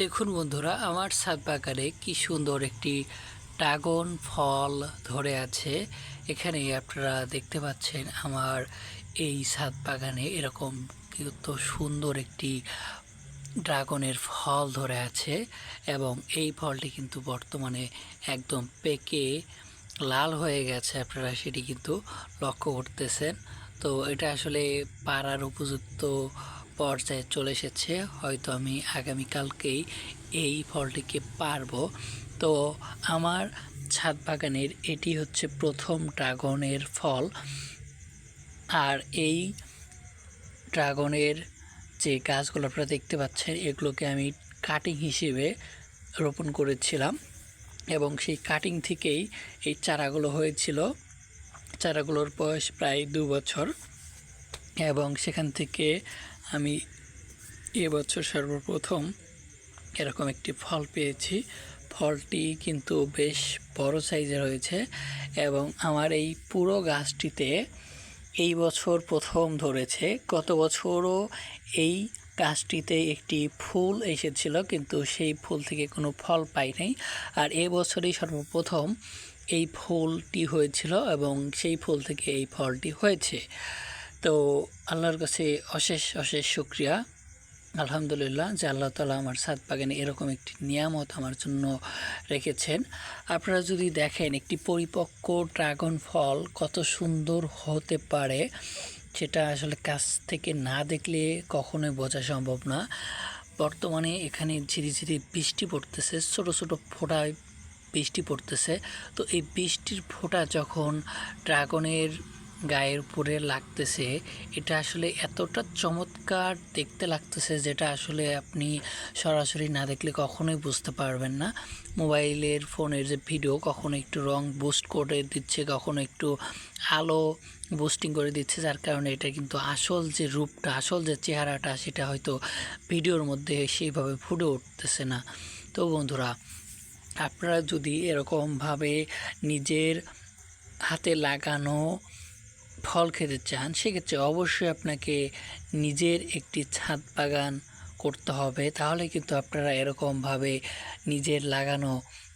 দেখুন বন্ধুরা, আমার ছাদ বাগানে কি সুন্দর একটি ড্রাগন ফল ধরে আছে। এখানে আপনারা দেখতে পাচ্ছেন আমার এই ছাদ বাগানে এরকম কত সুন্দর একটি ড্রাগনের ফল ধরে আছে এবং এই ফলটি কিন্তু বর্তমানে একদম পেকে লাল হয়ে গেছে, আপনারা সেটি কিন্তু লক্ষ্য করতেছেন। তো এটা আসলে পাড়ার উপযুক্ত পর্যায়ে চলে এসেছে। হয়তো আমি আগামীকালকেই এই ফলটিকে পারব। তো আমার ছাদ বাগানের এটি হচ্ছে প্রথম ড্রাগনের ফল। আর এই ড্রাগনের যে গাছগুলো আপনারা দেখতে পাচ্ছেন, এগুলোকে আমি কাটিং হিসেবে রোপণ করেছিলাম। এবং সেই কাটিং থেকেই এই চারাগুলো হয়েছিল। চারাগুলোর বয়স প্রায় দু বছর। এবং সেখান থেকে আমি এবছর সর্বপ্রথম এরকম একটি ফল পেয়েছি। ফলটি কিন্তু বেশ বড় সাইজের হয়েছে এবং আমার এই পুরো গাছটিতে এই বছর প্রথম ধরেছে। গত বছরও এই গাছটিতে একটি ফুল এসেছিল কিন্তু সেই ফুল থেকে কোনো ফল পাই নাই আর এবছরই সর্বপ্রথম এই ফুলটি হয়েছিল এবং সেই ফুল থেকে এই ফলটি হয়েছে। তো আল্লাহর কাছে অশেষ অশেষ শুক্রিয়া। আলহামদুলিল্লাহ যে আল্লাহ তালা আমার সাত বাগানে এরকম একটি নিয়ামত আমার জন্য রেখেছেন। আপনারা যদি দেখেন একটি পরিপক্ক ড্রাগন ফল কত সুন্দর হতে পারে, সেটা আসলে কাছ থেকে না দেখলে কখনোই বোঝা সম্ভব না। বর্তমানে এখানে ঝিরিঝিরি বৃষ্টি পড়তেছে, ছোট ছোট ফোঁটায় বৃষ্টি পড়তেছে। তো এই বৃষ্টির ফোঁটা যখন ড্রাগনের গায়ের উপরে লাগতেছে, এটা আসলে এতটা চমৎকার দেখতে লাগতেছে যেটা আসলে আপনি সরাসরি না দেখলে কখনোই বুঝতে পারবেন না। মোবাইলের, ফোনের যে ভিডিও কখনো একটু রং বুস্ট করে দিচ্ছে, কখনো একটু আলো বুস্টিং করে দিচ্ছে, যার কারণে এটা কিন্তু আসল যে রূপটা, আসল যে চেহারাটা সেটা হয়তো ভিডিওর মধ্যে সেইভাবে ফুটে উঠতেছে না। তো বন্ধুরা, আপনারা যদি এরকমভাবে নিজের হাতে লাগানো ফল খেতে চান, সেক্ষেত্রে অবশ্যই আপনাকে নিজের একটি ছাদ বাগান করতে হবে। তাহলে কিন্তু আপনারা এরকমভাবে নিজের লাগানো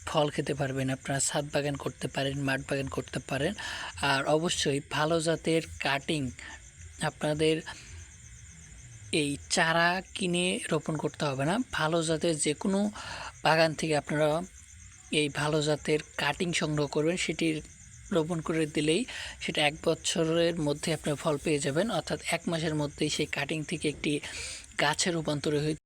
ফল খেতে পারবেন, আপনারা ছাদ বাগান করতে পারেন, মাঠ বাগান করতে পারেন। আর অবশ্যই ভালো জাতের কাটিং আপনাদের এই চারা কিনে রোপণ করতে হবে না। ভালো জাতের যে কোনো বাগান থেকে আপনারা এই ভালো জাতের কাটিং সংগ্রহ করবেন, সেটির রোপণ করে দিলেই সেটা এক বছরের মধ্যে আপনি ফল পেয়ে যাবেন। অর্থাৎ এক মাসের মধ্যেই সেই কাটিং থেকে একটি গাছে রূপান্তর হয়ে